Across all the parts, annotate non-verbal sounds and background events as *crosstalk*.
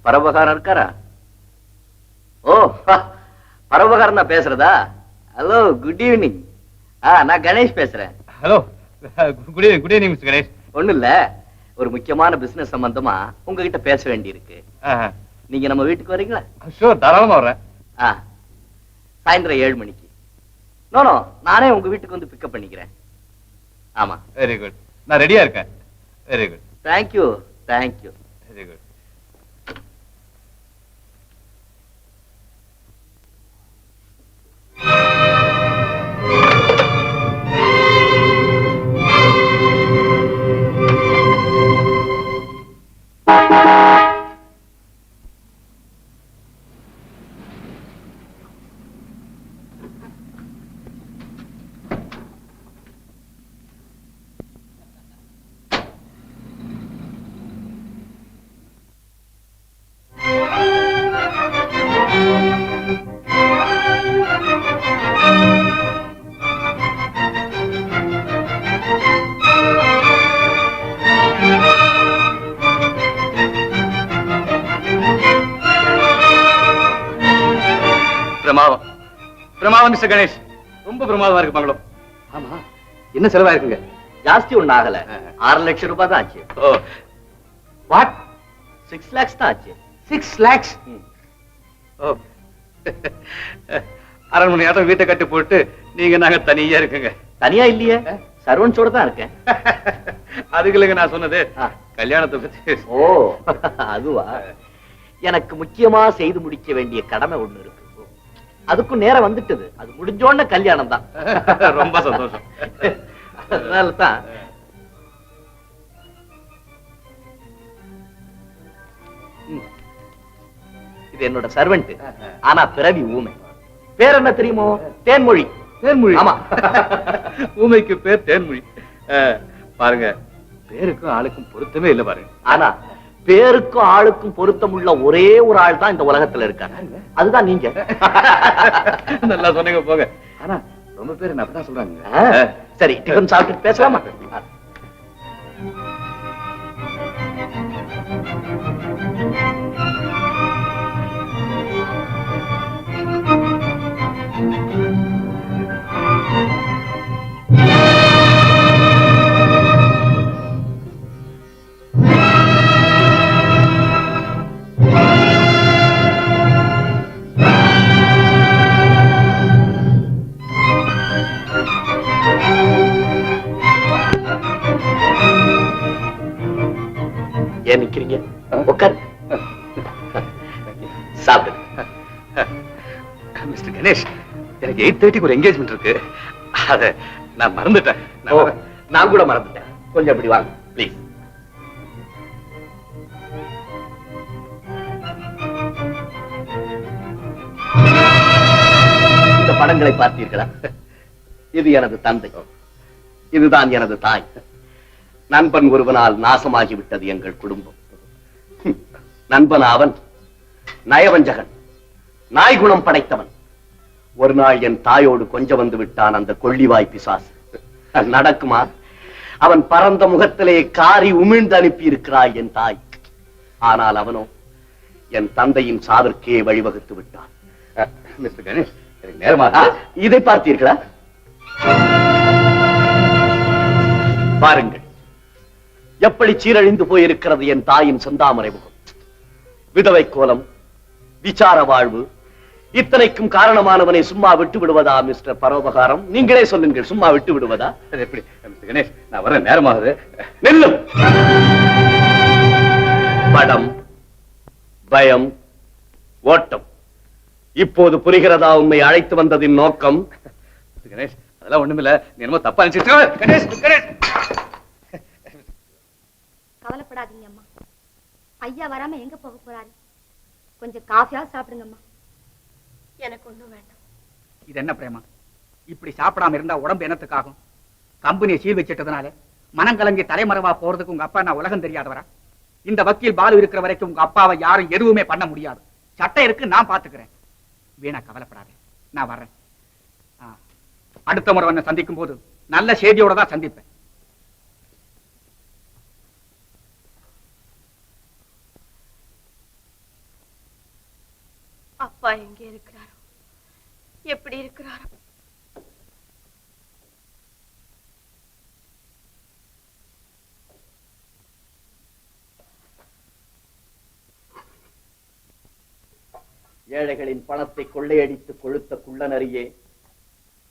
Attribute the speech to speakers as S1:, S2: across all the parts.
S1: Mister பரவகாரம் இருக்காரா? ஓ பரவகாரம் தான் பேசுறதா? ஹலோ குட் ஈவினிங் ஆ நான் கணேஷ் பேசுறேன்.
S2: Hello good evening good evening mister Ganesh.
S1: ஒண்ணும் இல்ல ஒரு முக்கியமான பிசினஸ் சம்பந்தமா உங்ககிட்ட பேச வேண்டியிருக்கு. நீங்க நம்ம வீட்டுக்கு வரீங்களா?
S2: ஷூர் தாராளமா வர்றேன்.
S1: ஆ சாயந்தரம் ஏழு மணிக்கு. நோ நோ நானே உங்க வீட்டுக்கு வந்து பிக்கப் பண்ணிக்கிறேன். ஆமா.
S2: வெரி குட் நான் ரெடியா இருக்கேன். Very good
S1: thank you thank you
S2: very good பிரமாதம். பிரமாதம் மிஸ்டர் கணேஷ். ரொம்ப பிரமாதமா இருக்கு பங்களோ
S1: ஆமா.
S2: என்ன செலவா இருக்குங்க
S1: ஜாஸ்தி ஒண்ணு ஆகல. ஆறு லட்சம் ரூபாய் தான் ஆச்சு.
S2: வாட்
S1: சிக்ஸ் லேக்ஸ் தான் ஆச்சு.
S2: சிக்ஸ் லேக்ஸ் அரண்மனை ஆட்டம் வீட்டை கட்டி போட்டு நீங்க நாங்க தனியா இருக்குங்க.
S1: தனியா இல்லையே? சர்வன்ஸோட தான் இருக்கேன்.
S2: அதுக்கு நான் சொன்னது. கல்யாணத்தை பத்தி.
S1: ஓ. அதுவா? எனக்கு முக்கியமா செய்து முடிக்க வேண்டிய கடமை ஒண்ணு இருக்கு. அதுக்கும் நேரம் வந்துட்டது. அது முடிஞ்சோடனே கல்யாணம் தான் *laughs*
S2: ரொம்ப சந்தோஷம்.
S1: அதனால தான். இது என்னோட சர்வெண்ட் ஆனா பிறவி ஊமை. பேர் என்ன தெரியுமோ? தேன்மொழி.
S2: தேன்மொழி.
S1: ஆமா. *laughs*
S2: ஊமைக்கு பேர் தேன்மொழி. பாருங்க. பேருக்கும் ஆளுக்கும் பொருத்தமே இல்ல பாருங்க.
S1: ஆனா பேருக்கும் ஆளுக்கும் பொருத்தமுள்ள ஒரே ஒரு ஆள் தான் இந்த உலகத்துல இருக்காங்க அதுதான் நீங்க. *laughs*
S2: நல்லா சொன்னீங்க போங்க. ஆனா ரொம்ப பேர் என்ன அப்படிதான் சொல்றாங்க.
S1: சரி டிஃபன் சாப்பிட்டு பேசலாமா? உட்காரு சாப்பிடு.
S2: மிஸ்டர் கணேஷ் எனக்கு எயிட் தேர்ட்டிக்கு ஒரு என்கேஜ்மெண்ட் இருக்கு. அத நான் மறந்துட்டேன். நான்
S1: கூட மறந்துட்டேன். கொஞ்சம் இப்படி வாங்க. ப்ளீஸ் இந்த படங்களை பார்த்தீர்களா? இது எனது தந்தை. இதுதான் எனது தாய். நண்பன் ஒருவனால் நாசமாகி விட்டது எங்கள் குடும்பம். நண்பன் அவன் நயவஞ்சகன் நாய்குணம் படைத்தவன். ஒரு நாள் என் தாயோடு கொஞ்சம் வந்து விட்டான் அந்த கொள்ளிவாய் பிசாசு. நடக்குமா? அவன் பரந்த முகத்திலே காரி உமிழ்ந்து அனுப்பி இருக்கிறாய் என் தாய். ஆனால் அவனோ என் தந்தையின் சாவிற்கே வழிவகுத்து விட்டான்.
S2: அஹ், மிஸ்டர் கணேஷ் எனக்கு நேரமா
S1: ஆ, இதை பார்த்தீர்களா? பாருங்கள் எப்படி சீரழிந்து போயிருக்கிறது என் தாயின் செந்தாமரை முகம். விதவை கோலம் விசார வாழ்வு இத்தனைக்கும் காரணமானவனை சும்மா விட்டு விடுவதா மிஸ்டர் பரோபகாரம்? நீங்களே சொல்லுங்கள் சும்மா விட்டு விடுவதா?
S2: அது எப்படி? மிஸ்டர் கணேஷ் நான் வரேன் நேரமாகுது.
S1: நில்லும்! படம் பயம் ஓட்டம். இப்போது புரிகிறதா உண்மை அழைத்து வந்ததின் நோக்கம்?
S2: கணேஷ் அதெல்லாம் ஒண்ணுமில்ல. நீ என்னமோ தப்பா நினைச்சிட்டு கணேஷ் கணேஷ்!
S3: கவலைப்படாதீங்க ஐயா வராம எங்க போக போறாரு? கொஞ்சம் காஃபியா சாப்பிடுங்கம்மா.
S4: எனக்கு ஒண்ணும் வேண்டாம்.
S5: இது என்ன பிரேமா? இப்படி சாப்பிடாம இருந்தா உடம்பு என்னத்துக்காகும்? கம்பெனியை சீல் வச்சிட்டதுனால மனம் கலங்கி தலைமறைவா போறதுக்கு உங்க அப்பா நான் உலகம் தெரியாதவரா? இந்த வக்கீல் பாலு இருக்கிற வரைக்கும் உங்க அப்பாவை யாரும் எதுவுமே பண்ண முடியாது. சட்டம் இருக்கு நான் பாத்துக்கிறேன். வீணா கவலைப்படாதே. நான் வர்றேன். ஆ, அடுத்த முறை சந்திக்கும் போது நல்ல செய்தியோட தான் சந்திப்பேன்
S4: அப்பா எங்கே இருக்கிறாரோ? எப்படி இருக்கிறாரோ?
S1: ஏழைகளின் பணத்தை கொள்ளையடித்து கொழுத்த குள்ளனரியே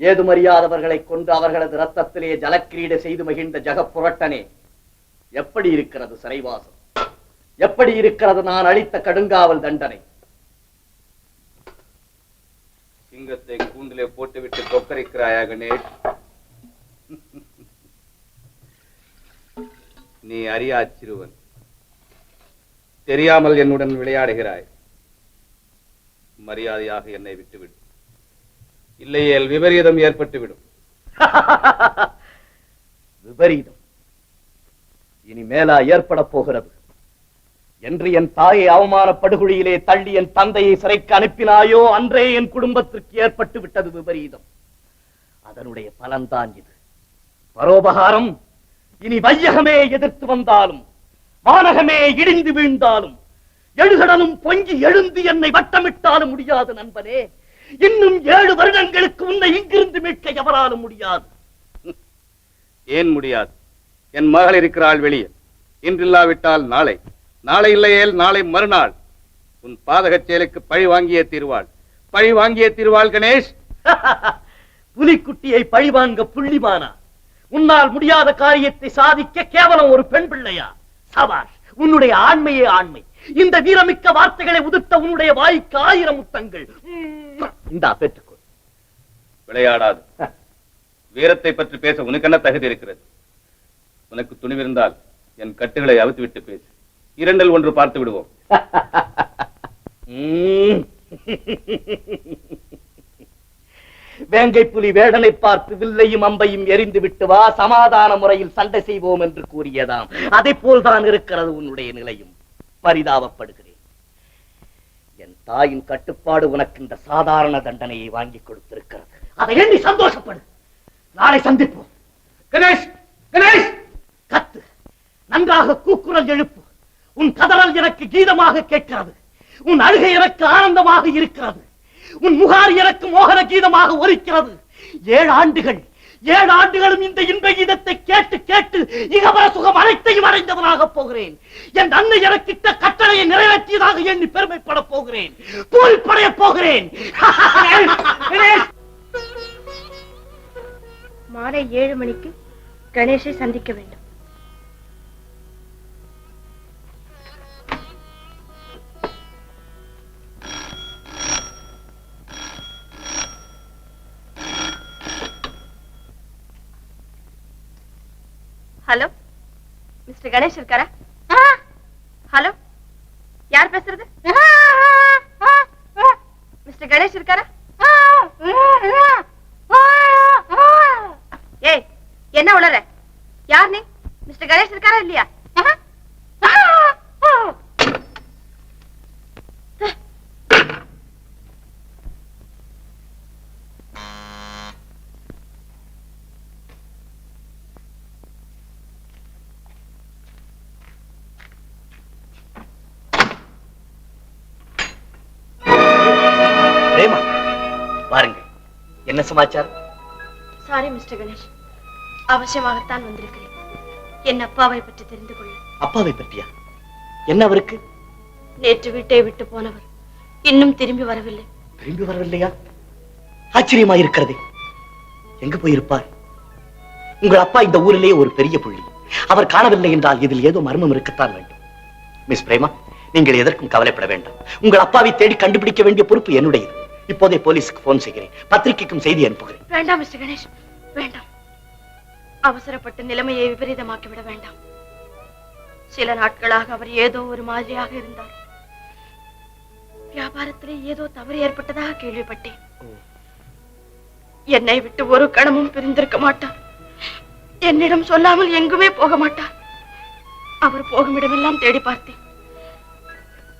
S1: ஏதுமறியாதவர்களை கொண்டு அவர்களது ரத்தத்திலே ஜலக்கிரீட செய்து மகிழ்ந்த ஜகப்புரட்டனே எப்படி இருக்கிறது சிறைவாசம்? எப்படி இருக்கிறது நான் அளித்த கடுங்காவல் தண்டனை?
S2: சிங்கத்தை கூண்டிலே போட்டுவிட்டு கொக்கரிக்கிறாயா கணேஷ் நீ அறியா சிறுவன். தெரியாமல் என்னுடன் விளையாடுகிறாய். மரியாதையாக என்னை விட்டுவிடும் இல்லையேல் விபரீதம் ஏற்பட்டுவிடும். *laughs*
S1: விபரீதம். இனி மேலா ஏற்பட போகிறது. என்று என் தாயை அவமான படுகொலியிலே தள்ளி என் தந்தையை சிறைக்கு அனுப்பினாயோ அன்றே என் குடும்பத்திற்கு ஏற்பட்டு விட்டது விபரீதம். அதனுடைய பலன்தான் இது. பரோபகாரம் இனி வையகமே எதிர்த்து வந்தாலும் வானகமே இடிந்து வீழ்ந்தாலும் எழுகடனும் பொங்கி எழுந்து என்னை வட்டமிட்டாலும் முடியாது நண்பனே. இன்னும் ஏழு வருடங்களுக்கு உன்னை இங்கிருந்து மீட்க எவராலும் முடியாது.
S2: ஏன் முடியாது? என் மகள் இருக்கிறாள் வெளியே. இன்றில்லாவிட்டால் நாளை. நாளை இல்லையேல் நாளை மறுநாள். உன் பாதகச் செயலுக்கு பழி வாங்கியே தீர்வாள். பழி வாங்கியே தீர்வாள் கணேஷ். *laughs*
S1: புலிக்குட்டியை பழிவாங்க புள்ளிமானா? உன்னால் முடியாத காரியத்தை சாதிக்க கேவலம் ஒரு பெண் பிள்ளையா? சபாஷ் உன்னுடைய ஆண்மையே ஆண்மை. இந்த வீரமிக்க வார்த்தைகளை உதிர்த்த உன்னுடைய வாய்க்கு ஆயிரம் முத்தங்கள். இந்தா பெற்றுக்கொள்.
S2: விளையாடாது. வீரத்தை பற்றி பேச உனக்கு என்ன தகுதி இருக்கிறது? உனக்கு துணிவிருந்தால் என் கட்டுகளை அவித்து விட்டு பேசு. இரண்டல் ஒன்று பார்த்து விடுவோம்.
S1: வேங்கை புலி வேடனை பார்த்து வில்லையும் அம்பையும் எரிந்து விட்டு வா சமாதான முறையில் சண்டை செய்வோம் என்று கூறியதாம். அதை போல்தான் இருக்கிறது உன்னுடைய நிலையும். பரிதாபப்படுகிறேன். என் தாயின் கட்டுப்பாடு உனக்கு இந்த சாதாரண தண்டனையை வாங்கி கொடுத்திருக்கிறது. அதை எண்ணி சந்தோஷப்படு. நாளை சந்திப்போம். கணேஷ்! கணேஷ்! கத்து. நன்றாக கூக்குரல் எழுப்பு. உன் கதறல் எனக்கு கீதமாக கேட்கிறது. உன் அழுகை எனக்கு ஆனந்தமாக இருக்கிறது. உன் முகார் எனக்கு மோகன கீதமாக ஒலிக்கிறது. ஏழு ஆண்டுகள் ஏழு ஆண்டுகளும் இந்த இன்ப கீதத்தை கேட்டு கேட்டு இகவர சுகம் அனைத்தையும் அடைந்தவனாக போகிறேன். என் அன்னை எனக்கிட்ட கட்டளையை நிறைவேற்றியதாக எண்ணி பெருமைப்பட போகிறேன். பூரிப்படைய போகிறேன்.
S4: மாலை ஏழு மணிக்கு கணேஷை சந்திக்க வேண்டும். கணேஷ் இருக்காரா? ஹலோ யார் பேசுறது? மிஸ்டர் கணேஷ் இருக்காரா? ஏய் என்ன உளற? யார் நீ? மிஸ்டர் கணேஷ் இருக்காரா இல்லையா?
S1: என்ன சமாச்சாரம்?
S4: சாரி மிஸ்டர் கணேஷ் அவசியமாகத்தான் வந்திருக்கிறேன். என் அப்பாவை பற்றி தெரிந்து கொள்ள
S1: அப்பாவை பற்றியா? என்ன அவருக்கு?
S4: நேற்று வீட்டை விட்டு போனவர். இன்னும் திரும்பி வரவில்லை.
S1: திரும்பி வரவில்லையா? ஆச்சரியமா இருக்கிறதே. எங்க போயிருப்பார்? உங்கள் அப்பா இந்த ஊரிலேயே ஒரு பெரிய புள்ளி. அவர் காணவில்லை என்றால் இதில் ஏதோ மர்மம் இருக்கத்தான் வேண்டும். மிஸ் பிரேமா நீங்கள் எதற்கும் கவலைப்பட வேண்டாம். உங்கள் அப்பாவை தேடி கண்டுபிடிக்க வேண்டிய பொறுப்பு என்னுடையது. இப்போதே போலீஸுக்கு போன் செய்கிறேன். பத்திரிகைக்கும் செய்தி அனுப்புகிறேன்.
S4: வேண்டாம் மிஸ்டர் கணேஷ். வேண்டாம். அவசரப்பட்டு நிலைமையை விபரீதமாக்கி விட வேண்டாம். சில நாட்களாக அவர் ஏதோ ஒரு மாதிரியாக இருந்தார். வியாபாரத்திலே ஏதோ தவறு ஏற்பட்டதாக கேள்விப்பட்டேன். என்னை விட்டு ஒரு கணமும் பிரிந்திருக்க மாட்டார். என்னிடம் சொல்லாமல் எங்குமே போக மாட்டார். அவர் போகும் இடமெல்லாம் தேடி பார்த்தேன்.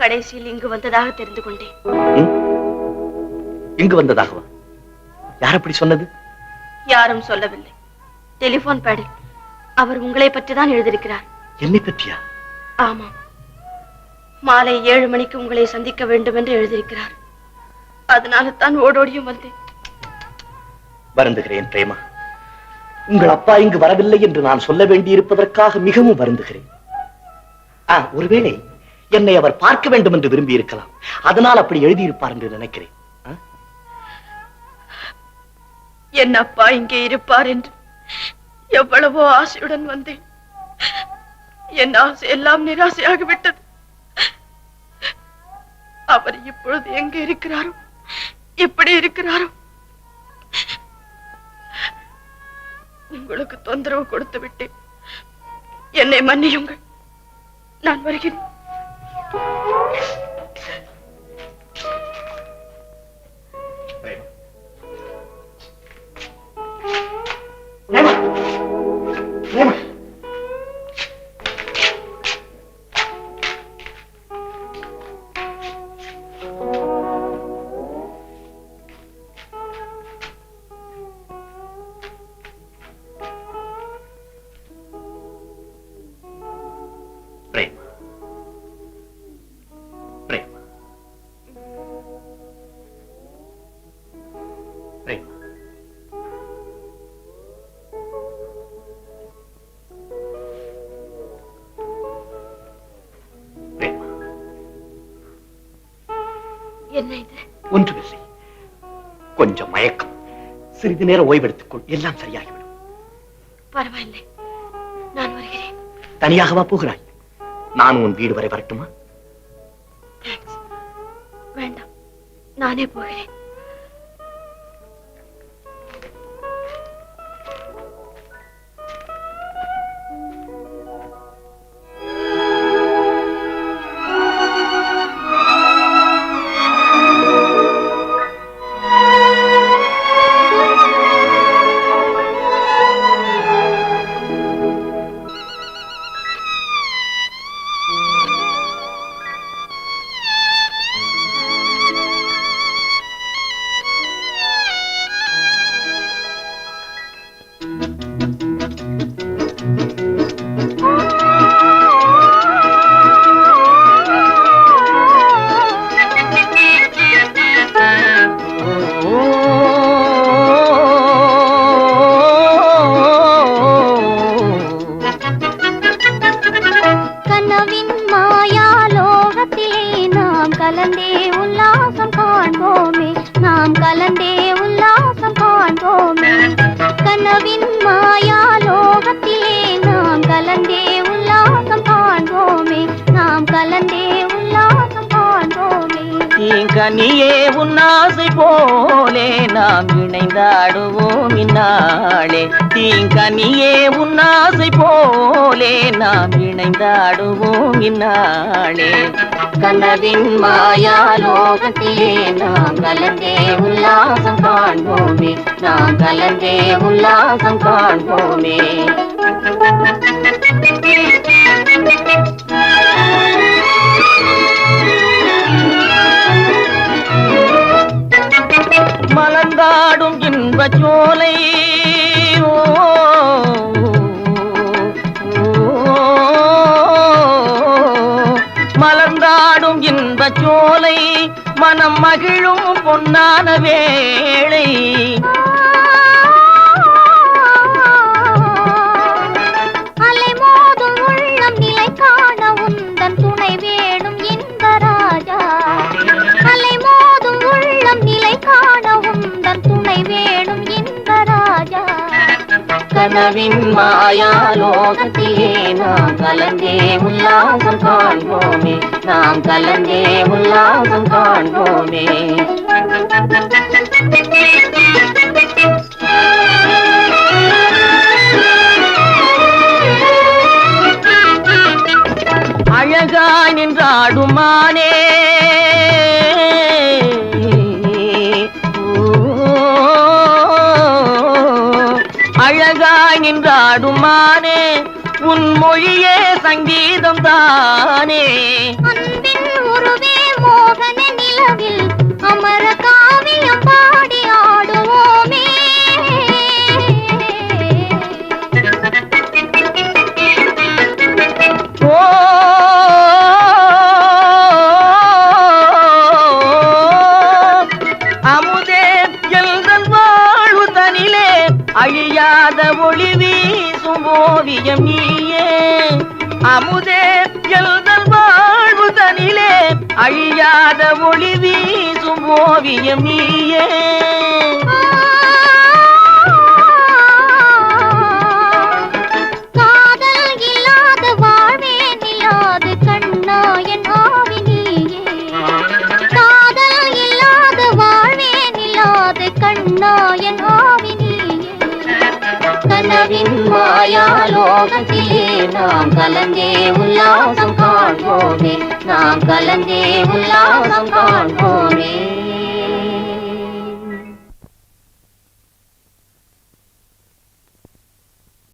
S4: கடைசியில் இங்கு வந்ததாக தெரிந்து கொண்டேன்?
S1: இங்கு வந்ததாகவா யார் அப்படி சொன்னது?
S4: யாரும் சொல்லவில்லை. டெலிபோன் பேடில் அவர் உங்களை பற்றி தான் எழுதியிருக்கிறார்.
S1: என்னை பற்றியா?
S4: ஆமாம். மாலை ஏழு மணிக்கு உங்களை சந்திக்க வேண்டும் என்று எழுதியிருக்கிறார். அதனால தான் ஓடோடியும் வந்தேன்.
S1: வருந்துகிறேன் பிரேமா. உங்கள் அப்பா இங்கு வரவில்லை என்று நான் சொல்ல வேண்டியிருப்பதற்காக மிகவும் வருந்துகிறேன். ஒருவேளை என்னை அவர் பார்க்க வேண்டும் என்று விரும்பி இருக்கலாம் அதனால் அப்படி எழுதியிருப்பார் என்று நினைக்கிறேன்.
S4: என் அப்பா இங்கே இருப்பார் என்று எவ்வளவோ ஆசையுடன் வந்தேன். என் ஆசை எல்லாம் நிராசையாகிவிட்டது. அவர் இப்பொழுது எங்க இருக்கிறாரோ எப்படி இருக்கிறாரோ? உங்களுக்கு தொந்தரவு கொடுத்து விட்டேன். என்னை மன்னியுங்கள். நான் வருகிறேன்.
S1: ஒன்றுமில்லை கொஞ்சம் மயக்கம். சிறிது நேரம் ஓய்வெடுத்துக்கொள். எல்லாம் சரியாகிவிடும்.
S4: பரவாயில்லை. நான் வருகிறேன்.
S1: தனியாகவா போகிறாய்? நான் உன் வீடு வரை வரட்டுமா?
S4: வேண்டாம். நானே போகிறேன்.
S6: கனியே உன்னாசை போலே நாம் இணைந்தாடுவோம் இந்நாளே. தீங்கனியே உன்னாசை போலே நாம் இணைந்தாடுவோம் இந்நாளே.
S3: கனவின் மாயாலோகத்திலே நாம் கலந்தே உல்லாசம் காண்போமே. நாம் கலந்தே உல்லாசம் காண்போமே.
S6: துன்பச்சோலை ஓ, மலர்ந்தாடும் இன்பச்சோலை மனம் மகிழும் பொன்னான வேளை. கனவின் மாயாலோகத்திலே நாம் கலந்தே உல்லாசம் காண்போமே. நாம் கலந்தே உல்லாசம் காண்போமே. அழகாய் நின்றாடுமானே. நின்றாடும் மானே உன் மொழியே சங்கீதம் தானே?
S3: அமுதே எழுதல் வாழ்வு தனிலே அழியாத ஒளி வீசும் ஓவியம் நீயே.
S6: உல்லாசம் நாம் கலந்தே உல்லாசம் காண்போமே.